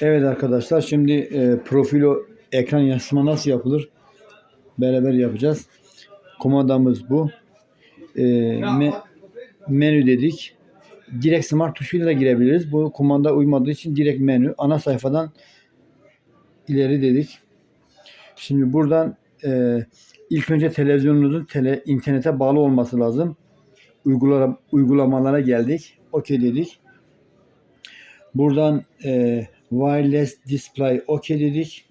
Evet arkadaşlar şimdi e, profilo ekran yansıma nasıl yapılır? Beraber yapacağız. Komandamız bu. E, me- menü dedik. Direkt smart tuşuyla da girebiliriz. Bu kumanda uymadığı için direkt menü. Ana sayfadan ileri dedik. Şimdi buradan e, ilk önce televizyonunuzun tele, internete bağlı olması lazım. Uygula, uygulamalara geldik. OK dedik. Buradan e, wireless display OK dedik.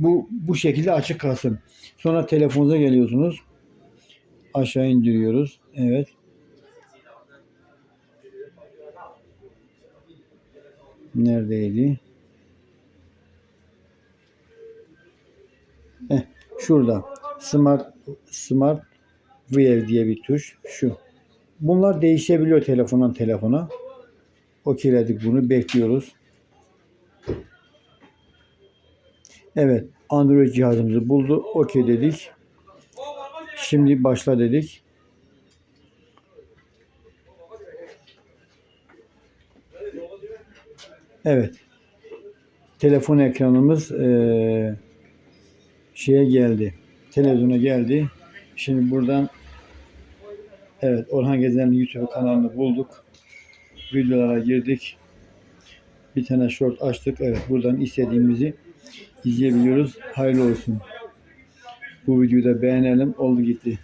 Bu bu şekilde açık kalsın. Sonra telefonunuza geliyorsunuz. Aşağı indiriyoruz. Evet. Neredeydi? Heh, şurada. Smart Smart View diye bir tuş. Şu. Bunlar değişebiliyor telefondan telefona. Okeyledik bunu. Bekliyoruz. Evet. Android cihazımızı buldu. Okey dedik. Şimdi başla dedik. Evet. Telefon ekranımız eee, şeye geldi. Televizyona geldi. Şimdi buradan evet Orhan Gezen'in YouTube kanalını bulduk. Videolara girdik. Bir tane short açtık. Evet buradan istediğimizi izleyebiliyoruz. Hayırlı olsun. Bu videoyu da beğenelim. Oldu gitti.